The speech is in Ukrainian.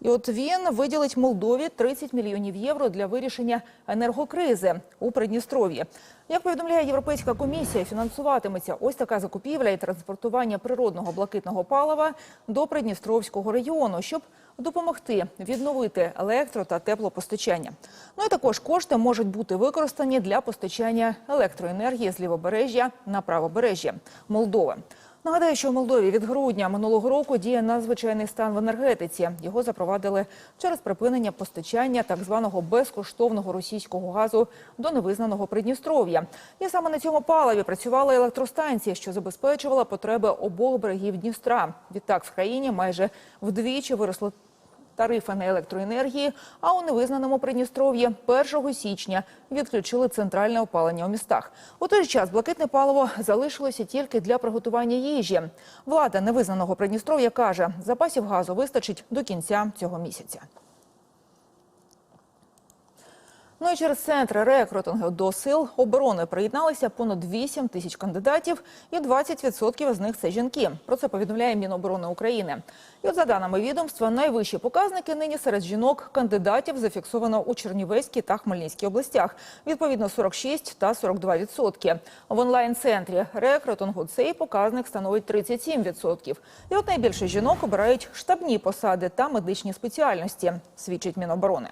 І от він виділить Молдові 30 мільйонів євро для вирішення енергокризи у Придністров'ї. Як повідомляє Європейська комісія, фінансуватиметься ось така закупівля і транспортування природного блакитного палива до Придністровського регіону, щоб допомогти відновити електро та теплопостачання. Ну і також кошти можуть бути використані для постачання електроенергії з лівобережжя на правобережжя Молдови. Нагадаю, що в Молдові від грудня минулого року діє надзвичайний стан в енергетиці. Його запровадили через припинення постачання так званого безкоштовного російського газу до невизнаного Придністров'я. І саме на цьому паливі працювала електростанція, що забезпечувала потреби обох берегів Дністра. Відтак в країні майже вдвічі виросли тарифи на електроенергії, а у невизнаному Придністров'ї 1 січня відключили центральне опалення у містах. У той же час блакитне паливо залишилося тільки для приготування їжі. Влада невизнаного Придністров'я каже, запасів газу вистачить до кінця цього місяця. Ну і через центри рекрутингу до сил оборони приєдналися понад 8 тисяч кандидатів, і 20% з них це жінки. Про це повідомляє Міноборони України. І от за даними відомства, найвищі показники нині серед жінок кандидатів зафіксовано у Чернівецькій та Хмельницькій областях. Відповідно, 46 та 42%. В онлайн-центрі рекрутингу цей показник становить 37%. І от найбільше жінок обирають штабні посади та медичні спеціальності, свідчить Міноборони.